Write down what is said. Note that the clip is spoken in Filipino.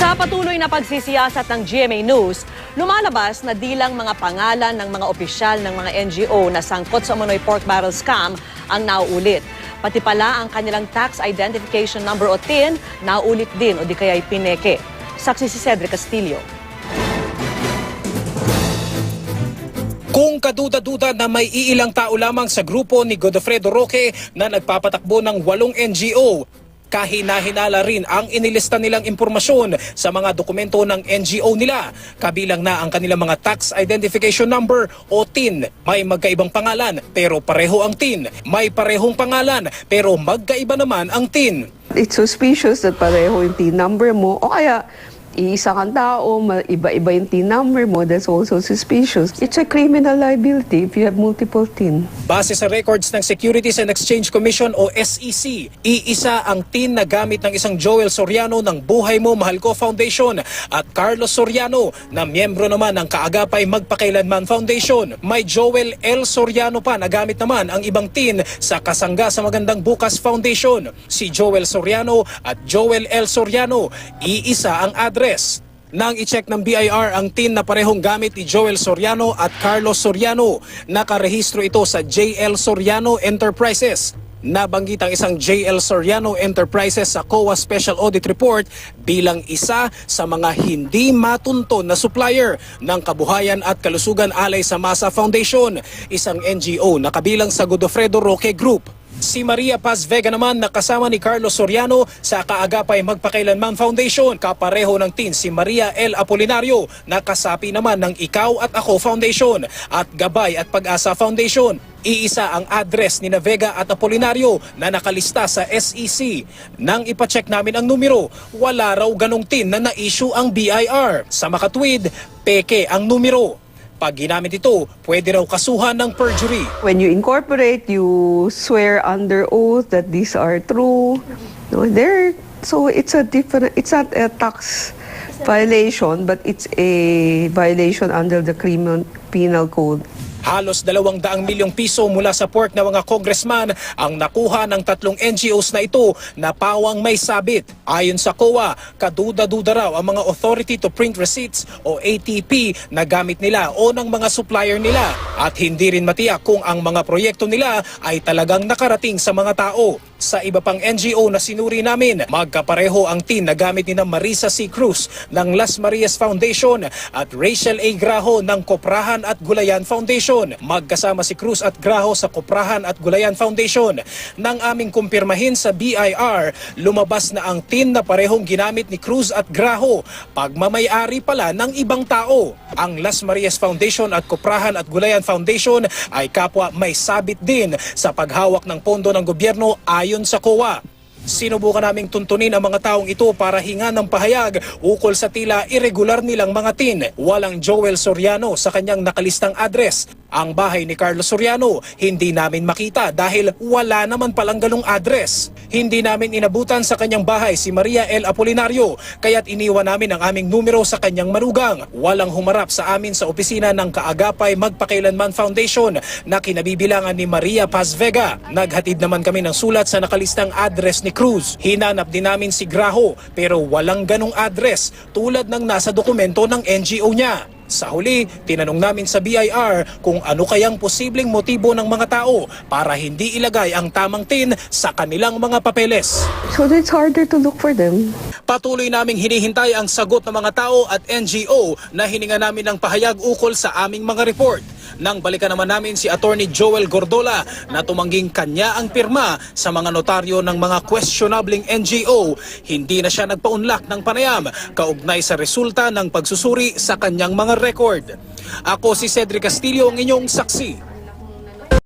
Sa patuloy na pagsisiyasat ng GMA News, lumalabas na dilang mga pangalan ng mga opisyal ng mga NGO na sangkot sa umano'y pork barrel scam ang nauulit. Pati pala ang kanilang tax identification number o TIN, nauulit din o di kaya'y pineke. Saksi si Cedric Castillo. Kung kaduda-duda na may iilang tao lamang sa grupo ni Godofredo Roque na nagpapatakbo ng walong NGO, kahina-hinala rin ang inilista nilang impormasyon sa mga dokumento ng NGO nila. Kabilang na ang kanilang mga tax identification number o TIN. May magkaibang pangalan pero pareho ang TIN. May parehong pangalan pero magkaiba naman ang TIN. It's suspicious that pareho yung T number mo o kaya iisa kang tao, iba-iba yung T number mo, that's also suspicious. It's a criminal liability if you have multiple TIN. Base sa records ng Securities and Exchange Commission o SEC, iisa ang tin na gamit ng isang Joel Soriano ng Buhay Mo Mahal Ko Foundation at Carlos Soriano na miyembro naman ng Kaagapay Magpakailanman Foundation. May Joel L. Soriano pa na gamit naman ang ibang tin sa Kasangga sa Magandang Bukas Foundation. Si Joel Soriano at Joel L. Soriano, iisa ang address. Nang i-check ng BIR ang tin na parehong gamit ni Joel Soriano at Carlos Soriano, nakarehistro ito sa JL Soriano Enterprises. Nabanggit ang isang JL Soriano Enterprises sa COA Special Audit Report bilang isa sa mga hindi matunton na supplier ng Kabuhayan at Kalusugan Alay sa Masa Foundation, isang NGO na kabilang sa Godofredo Roque Group. Si Maria Paz Vega naman na kasama ni Carlos Soriano sa Kaagapay Magpakailanman Foundation. Kapareho ng tin si Maria L. Apolinario na kasapi naman ng Ikaw at Ako Foundation at Gabay at Pag-asa Foundation. Iisa ang address ni na Vega at Apolinario na nakalista sa SEC. Nang ipacheck namin ang numero, wala raw ganong tin na na-issue ang BIR. Sa makatwid, peke ang numero. Pag ginamit ito, pwede raw kasuhan ng perjury. When you incorporate, you swear under oath that these are true. No, there. So it's a different. It's not a tax violation, but it's a violation under the criminal penal code. Halos dalawang daang milyong piso mula sa pork na mga congressman ang nakuha ng tatlong NGOs na ito na pawang may sabit. Ayon sa COA, kaduda-duda raw ang mga Authority to Print Receipts o ATP na gamit nila o ng mga supplier nila at hindi rin matiyak kung ang mga proyekto nila ay talagang nakarating sa mga tao. Sa iba pang NGO na sinuri namin, magkapareho ang tin na gamit ni Marisa C. Cruz ng Las Marias Foundation at Rachel A. Graho ng Koprahan at Gulayan Foundation. Magkasama si Cruz at Graho sa Koprahan at Gulayan Foundation. Nang aming kumpirmahin sa BIR, lumabas na ang tin na parehong ginamit ni Cruz at Graho, pagmamayari pala ng ibang tao. Ang Las Marias Foundation at Koprahan at Gulayan Foundation ay kapwa may sabit din sa paghawak ng pondo ng gobyerno ayon sa COA. Sinubukan naming tuntunin ang mga taong ito para hinga ng pahayag ukol sa tila irregular nilang mga tin. Walang Joel Soriano sa kanyang nakalistang address. Ang bahay ni Carlos Soriano hindi namin makita dahil wala naman palang galong address. Hindi namin inabutan sa kanyang bahay si Maria L. Apolinario kaya't iniwan namin ang aming numero sa kanyang manugang. Walang humarap sa amin sa opisina ng Kaagapay Magpakailanman Foundation na kinabibilangan ni Maria Paz Vega. Naghatid naman kami ng sulat sa nakalistang address ni Cruz. Hinanap din namin si Graho pero walang ganong address tulad ng nasa dokumento ng NGO niya. Sa huli, tinanong namin sa BIR kung ano kayang posibleng motibo ng mga tao para hindi ilagay ang tamang tin sa kanilang mga papeles. So it's harder to look for them. Patuloy naming hinihintay ang sagot ng mga tao at NGO na hininga namin ng pahayag ukol sa aming mga report. Nang balikan naman namin si Attorney Joel Gordola na tumangging kanya ang pirma sa mga notaryo ng mga questionabling NGO, hindi na siya nagpaunlak ng panayam kaugnay sa resulta ng pagsusuri sa kanyang mga record. Ako si Cedric Castillo, ang inyong saksi.